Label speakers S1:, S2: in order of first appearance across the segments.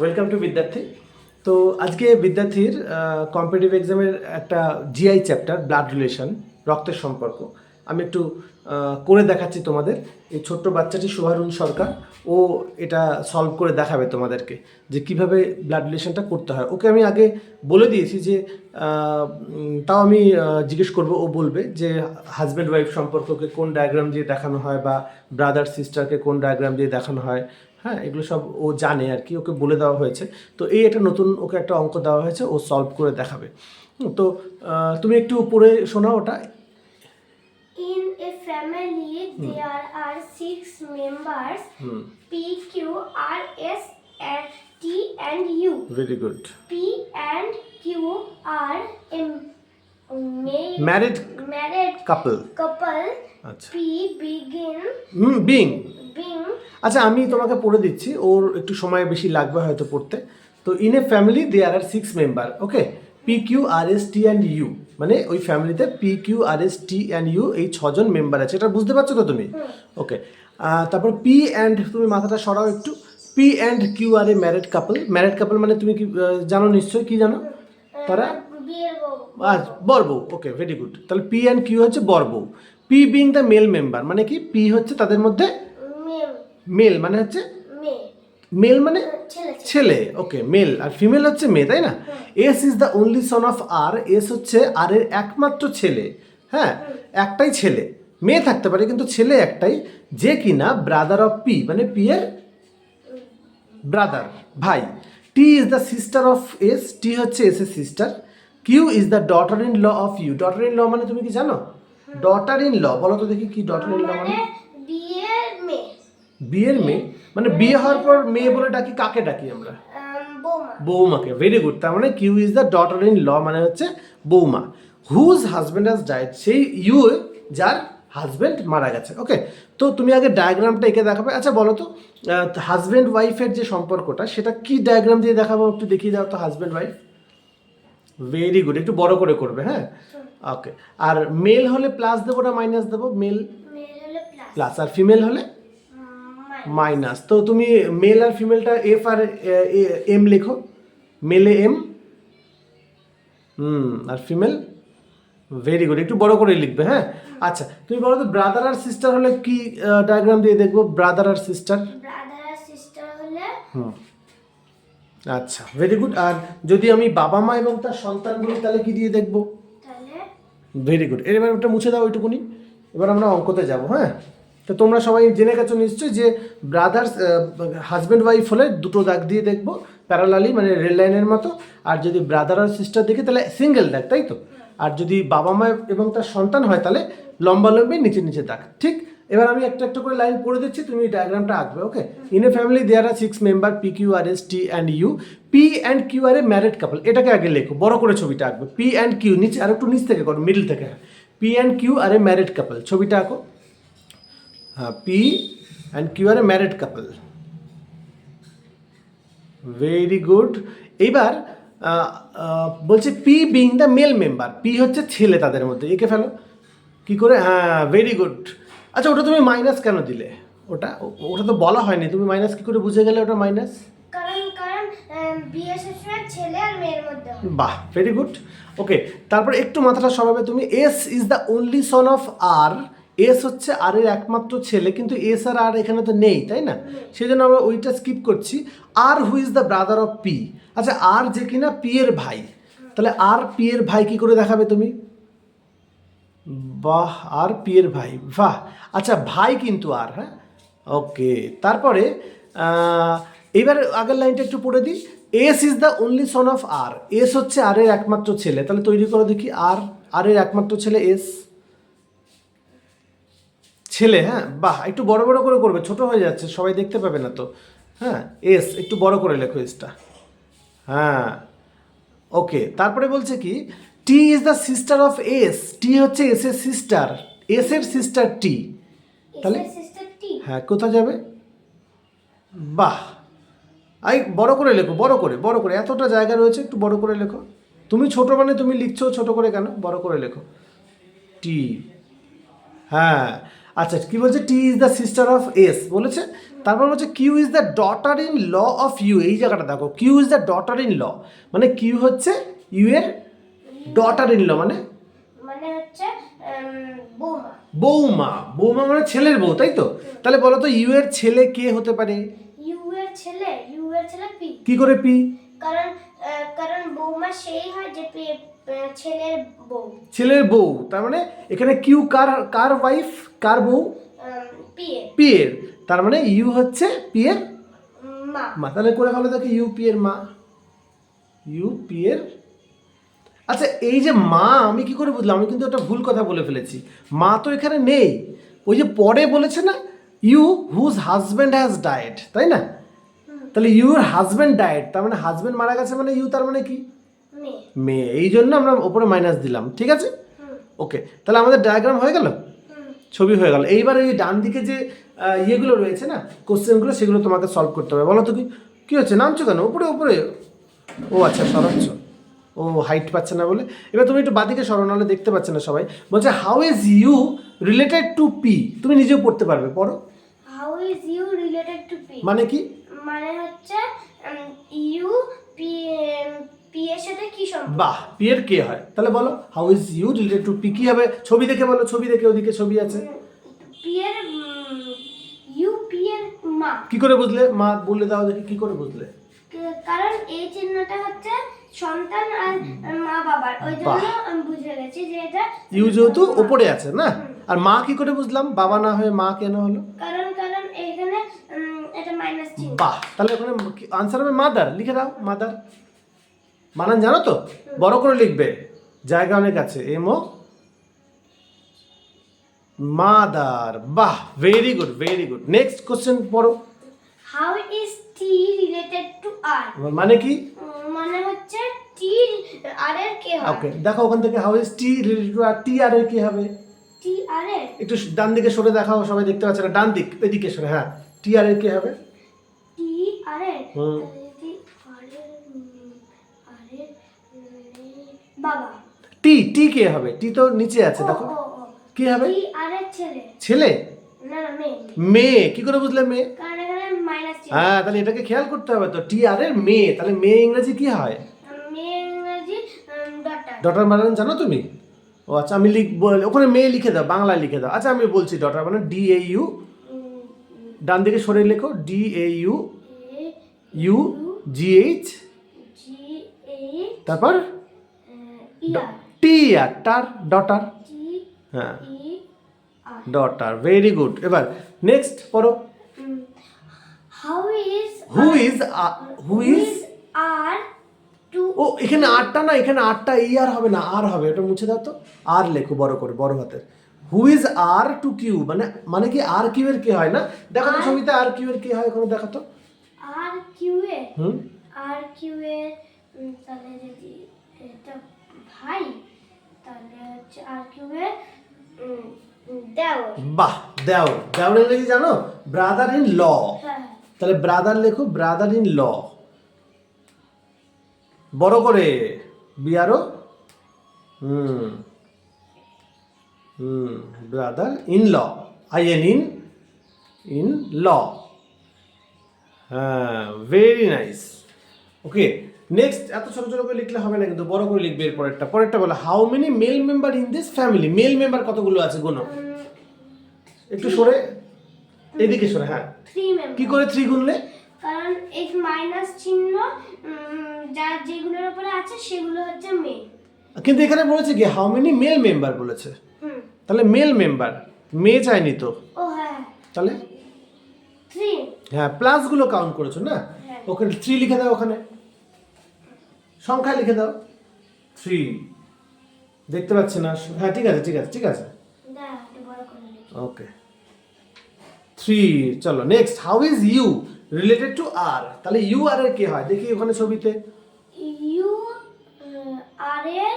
S1: Welcome to বিদ্যার্থী তো আজকে বিদ্যার্থীর competitive এক্সামের একটা জিআই চ্যাপ্টার ব্লাড রিলেশন রক্তের সম্পর্ক। আমি একটু করে দেখাচ্ছি তোমাদের। এই ছোট্ট বাচ্চাটি শুভারুণ সরকার, ও এটা সলভ করে দেখাবে তোমাদেরকে, যে কীভাবে ব্লাড রিলেশনটা করতে হয়। ওকে আমি আগে বলে দিয়েছি যে তাও আমি জিজ্ঞেস করব, ও বলবে যে হাজব্যান্ড ওয়াইফ সম্পর্ককে কোন ডায়াগ্রাম দিয়ে দেখানো হয় বা ব্রাদার সিস্টারকে কোন ডায়াগ্রাম দিয়ে দেখানো হয়। হ্যাঁ এগুলো সব ও জানে আর কি ওকে বলে দেওয়া হয়েছে। তো এই একটা নতুন ওকে একটা অঙ্ক দেওয়া হয়েছে ও সলভ করে দেখাবে। তো তুমি একটু পড়ে শোনাও ওটা।
S2: In a family, there are six members
S1: hmm.
S2: P, Q, R, S, and T, and U.
S1: Very good
S2: P and Q are a male
S1: married
S2: married
S1: couple
S2: couple.
S1: আচ্ছা।
S2: P begin
S1: হুম বিং আচ্ছা আমি তোমাকে পড়ে দিচ্ছি। ওর একটু সময় বেশি লাগবে হয়তো পড়তে। তো in a family there are six member okay P Q R S T and U মানে ওই ফ্যামিলিতে P Q R S T and U এই ছজন মেম্বার আছে। এটা বুঝতে পারছ তো তুমি? ওকে তারপর পি অ্যান্ড তুমি মাথাটা সরাও একটু। P and Q are a married couple married couple মানে তুমি কি জানো নিশ্চয়ই কি জানো? তারা?
S2: বউ
S1: আচ্ছা ওকে ভেরি গুড তাহলে পি অ্যান্ড কিউ হচ্ছে বরবউ P being the male member মানে কি? পি হচ্ছে তাদের মধ্যে মেল মানে হচ্ছে? মেল মানে?
S2: ছেলে
S1: ওকে মেল। আর ফিমেল হচ্ছে মেয়ে তাই না? S is the only son of R S হচ্ছে আর এর একমাত্র ছেলে। হ্যাঁ একটাই ছেলে। মেয়ে থাকতে পারে কিন্তু ছেলে একটাই। যে কিনা ব্রাদার অফ পি মানে পি এর ব্রাদার ভাই। T is the sister of S T হচ্ছে এস এর sister Q is the daughter in law of U daughter in law মানে তুমি কি জানো? ডটার ইন ল বলো তো দেখি কি ডটার ইন ল মানে
S2: মানে? বিয়ের মেয়ে?
S1: মানে বিয়ে হওয়ার পর মেয়ে বলে ডাকি কাকে ডাকি আমরা?
S2: আম,
S1: বৌমাকে ভেরি গুড তার মানে Q is the daughter in law মানে হচ্ছে বৌমা। হুজ হাজব্যান্ড হাজ ডাইড সেই ইউ যার হাজব্যান্ড মারা গেছে। ওকে তো তুমি আগে ডায়াগ্রামটা এঁকে দেখাবে। আচ্ছা বলো তো হাজব্যান্ড ওয়াইফের যে সম্পর্কটা সেটা কি ডায়াগ্রাম দিয়ে দেখাবো? একটু দেখিয়ে দাও তো হাজব্যান্ড ওয়াইফ ভেরি গুড একটু বড় করে করবে হ্যাঁ? ওকে আর মেল হলে প্লাস দেবো না মাইনাস দেবো? মেল
S2: প্লাস
S1: আর ফিমেল হলে? মাইনাস। তো তুমি মেল আর ফিমেলটা এফ আর এম লেখো। মেলে এম হুম আর ফিমেল ভেরি গুড একটু বড় করে লিখবে হ্যাঁ? আচ্ছা তুমি বলো তো ব্রাদার আর সিস্টার হলে কি ডায়াগ্রাম দিয়ে দেখব? ব্রাদার আর সিস্টার
S2: ব্রাদার আর সিস্টার হলে
S1: হুম। আচ্ছা ভেরি গুড আর যদি আমি বাবা মা এবং তার সন্তান বলি তাহলে কি দিয়ে দেখব? ভেরি গুড এবার ওটা মুছে দাও ওইটুকুনি। এবার আমরা অঙ্কতে যাব হ্যাঁ? তো তোমরা সবাই জেনে গেছো নিশ্চয়ই যে ব্রাদার্স হাজব্যান্ড ওয়াইফ হলে দুটো দাগ দিয়ে দেখব প্যারালালি মানে রেল লাইনের মতো। আর যদি ব্রাদার আর সিস্টার দেখি, তাহলে সিঙ্গেল দাগ, তাই তো? আর যদি বাবা মা এবং তার সন্তান হয়, তাহলে লম্বা লম্বি নিচে নিচে দাগ। ঠিক? এবার আমি একটা একটা করে লাইন পড়ে দিচ্ছি, তুমি ডায়াগ্রামটা আঁকবে okay in a family there are six member P Q R S T and U P and Q are a married couple এটাকে আগে লেখো, বড় করে ছবিটা আঁকবে। পি অ্যান্ড কিউ নিচে আর একটু নিচ থেকে করো মিডল থেকে। P and Q are a married couple ছবিটা আঁকো। হ্যাঁ P and Q are a married couple very good এইবার বলছে P being the male member P হচ্ছে ছেলে তাদের মধ্যে। একে ফেলো। কি করে? হ্যাঁ ভেরি গুড আচ্ছা ওটা তুমি মাইনাস কেন দিলে? ওটা ওটা তো বলা হয়নি। তুমি মাইনাস কি করে বুঝে গেলে ওটা মাইনাস। বাহ ভেরি গুড ওকে তারপর একটু মাথাটা সরাবে তুমি। S is the only son of R S হচ্ছে আর এর একমাত্র ছেলে কিন্তু এস আর আর এখানে তো নেই তাই না? সেই জন্য আমরা ওইটা স্কিপ করছি। R who is the brother of P আচ্ছা আর যে কিনা পি এর ভাই। তাহলে আর পি এর ভাই কি করে দেখাবে তুমি? বাহ আর পি এর ভাই বাহ। আচ্ছা ভাই কিন্তু আর হ্যাঁ? ওকে তারপরে এবার আগের লাইনটা একটু পড়ে দিই। S is the only son of R S হচ্ছে আর এর একমাত্র ছেলে। তাহলে তৈরি করো দেখি আর আর এর একমাত্র ছেলে এস ছেলে হ্যাঁ? বাহ একটু বড় বড় করে করবে ছোট হয়ে যাচ্ছে সবাই দেখতে পাবে না তো। হ্যাঁ এস একটু বড় করে লেখো এসটা হ্যাঁ ওকে তারপরে বলছে কি T is the sister of S T হচ্ছে এস এর সিস্টার এস এর সিস্টার টি তাহলে? হ্যাঁ কোথায় যাবে? বাহ আই বড় করে লেখো বড় করে বড় করে এতটা জায়গা রয়েছে একটু বড় করে লেখো। তুমি ছোট মানে তুমি লিখছো ছোট করে কেন? বড় করে লেখো। টি হ্যাঁ আচ্ছা কি বলছে? T is the sister of S বলেছে। তারপর বলছে Q is the daughter in law of U এই জায়গাটা দেখো Q is the daughter in law মানে কিউ হচ্ছে ইউ এর ডটার ইন ল মানে?
S2: মানে বৌমা।
S1: বৌমা। মানে ছেলের বউ তাই তো? তাহলে বলো তো ইউ এর ছেলে কে হতে পারে?
S2: ইউ এর ছেলে ইউ এর ছেলে পি
S1: কি করে পি
S2: কারণ কারণ বৌমা সেই হয় যে ছেলের বউ।
S1: ছেলের বউ তার মানে এখানে কিউ কার কার ওয়াইফ কার বউ?
S2: পি এর
S1: তার মানে ইউ হচ্ছে পি এর
S2: মা।
S1: তাহলে করে ভালো দেখো ইউ পি এর মা। ইউ পি এর আচ্ছা এই যে মা আমি কি করে বুঝলাম? আমি কিন্তু একটা ভুল কথা বলে ফেলেছি। মা তো এখানে নেই। ওই যে পরে বলেছে না U whose husband has died তাই না? তাহলে ইউর হাজব্যান্ড ডায়েট তার মানে হাজব্যান্ড মারা গেছে মানে ইউ তার মানে কি?
S2: মেয়ে।
S1: এই জন্য আমরা ওপরে মাইনাস দিলাম ঠিক আছে? ওকে তাহলে আমাদের ডায়াগ্রাম হয়ে গেল? ছবি হয়ে গেল। এইবার এই ডান দিকে যে ইয়েগুলো রয়েছে না কোশ্চেনগুলো সেগুলো তোমাকে সলভ করতে হবে। বলো তো কি কী হচ্ছে? নামছো কেন? উপরে উপরে। ও আচ্ছা সরাচ্ছ। ও হাইট পাচ্ছে না বলে। এবার তুমি একটু বাদিকে সরো নাহলে দেখতে পাচ্ছে না সবাই। বলছে how is U related to P তুমি নিজেও পড়তে পারবে পড়ো।
S2: How is U related to P
S1: মানে কি?
S2: মানে হচ্ছে ইউ পি পি এর সাথে কি সম্পর্ক?
S1: বাহ পি এর কে হয়? তাহলে বলো how is U related to P কি হবে? ছবি দেখে বলো ছবি দেখে ওদিকে ছবি আছে।
S2: পি এর ইউ পি এর মা।
S1: কি করে বুঝলে? মা বলে দাও দেখি কি করে বুঝলে।
S2: কারণ এই চিহ্নটা হচ্ছে সন্তান আর মা বাবার। ওই জন্য আমি বুঝে গেছি যে এটা
S1: ইউ যেহেতু ওপরে আছে না? আর মা কি করে বুঝলাম? বাবা না হয়ে মা কেন হলো?
S2: কারণ কারণ এখানে এটা মাইনাস চিহ্ন।
S1: বাহ তাহলে ওখানে আনসার হবে মাদার লিখে দাও মাদার বানান জানো তো? বড় করে লিখবে জায়গা অনেক আছে। M O? মাদার বাহ very good very good next question পড়ো।
S2: How is T related to R
S1: মানে কি?
S2: মানে হচ্ছে টি আর এর কে হয়?
S1: ওকে দেখো ওখান থেকে how is T related to R T R এর কি হবে?
S2: টি আর এর?
S1: একটু ডান দিকে সরে দেখাও সবাই দেখতে পাচ্ছে না। ডান দিক এদিকে সরে হ্যাঁ। টি আর এর কি হবে?
S2: টি আর এর? বাবা।
S1: টি টি কে হবে? টি তো নিচে আছে দেখো। কি হবে?
S2: টি আর ছেলে।
S1: ছেলে?
S2: মেয়ে।
S1: কি করে বুঝলে মেয়ে? হ্যাঁ তাহলে এটাকে খেয়াল করতে হবে তো। টি আর এর মেয়ে তাহলে মেয়ে ইংরেজি কি হয়?
S2: ডটার
S1: মানে জানো তুমি? ও আচ্ছা আমি লিখ বল- ওখানে মেয়ে লিখে দাও বাংলায় লিখে দাও। আচ্ছা আমি বলছি ডটার মানে ডি এ ইউ ডান দিকে সরে লেখো D A U U G H তারপর? টি আর টার ডটার হ্যাঁ। ডটার ভেরি গুড এবার নেক্সট পড়ো।
S2: How is
S1: who is who is
S2: R to
S1: O এখানে আটটা না এখানে আটটা ই আর হবে না আর হবে। ওটা মুছে দাও তো। আর লেখো বড় করে বড় হাতের। Who is R to Q মানে মানে কি আর কিউ এর কি হয় না? দেখো তো ছবিতে আর কিউ এর কি হয় ওখানে দেখো তো।
S2: আর কিউ এ?
S1: হুম?
S2: আর কিউ এ উম, তাহলে যদি এটা ভাই তাহলে হচ্ছে আর কিউ এ উম, উম, দেওর।
S1: বাহ দেও দেওর ইংরেজি জানো? ব্রাদার ইন ল তাহলে ব্রাদার লেখো ব্রাদার ইন ল বড় করে। বিয়ারও হুম। হুম brother in law I N in in law হ্যাঁ ভেরি নাইস ওকে নেক্সট এত ছোট ছোট করে লিখলে হবে না কিন্তু বড় করে লিখবে এর পরেরটা পরেরটা বলো how many male member in this family male member কতগুলো আছে গোনো। একটু সরে এদিকে সরে হ্যাঁ। কি করে থ্রি গুনলে?
S2: কারণ এই মাইনাস চিহ্ন যা যেগুলোর উপরে আছে সেগুলো হচ্ছে মেয়ে
S1: কিন্তু এখানে বলেছে কি হাউ মেনি মেল মেম্বার বলেছে? তাহলে মেল মেম্বার মেয়ে চাইনি তো?
S2: ও হ্যাঁ।
S1: তাহলে?
S2: থ্রি
S1: হ্যাঁ প্লাসগুলো কাউন্ট করেছ না?
S2: হ্যাঁ।
S1: ওখানে থ্রি লিখে দাও ওখানে। সংখ্যা লিখে দাও। থ্রি। দেখতে পাচ্ছি না। হ্যাঁ ঠিক আছে ঠিক আছে ঠিক আছে।
S2: দা একটু বড় করে লিখি।
S1: ওকে। থ্রি চলো next how is you related to R? তাহলে ইউ আর এর কে হয়? দেখি ওখানে ছবিতে।
S2: ইউ আর এর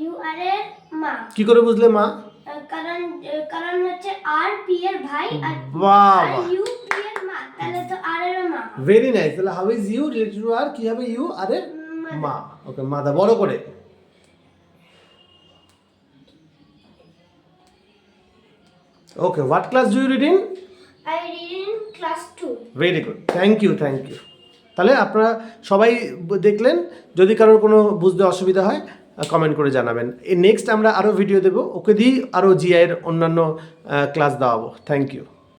S2: ইউ আর এর মা।
S1: কি করে বুঝলে মা?
S2: কারণ কারণ হচ্ছে আর পি এর ভাই আর
S1: বাহ
S2: ইউ পি এর মা। তাহলে তো আর এর মা।
S1: ভেরি নাইস তাহলে how is you related to R? কি হবে ইউ আর এর? মা ওকে মাদা বড় করে। Okay what class do you read in
S2: I read in class 2.
S1: Very good thank you thank you তাহলে আপনারা সবাই দেখলেন যদি কারোর কোনো বুঝতে অসুবিধা হয় কমেন্ট করে জানাবেন। এই নেক্সট আমরা আরও ভিডিও দেবো ওকে দিয়েই আরও জিআইয়ের অন্যান্য ক্লাস দেওয়াবো। Thank you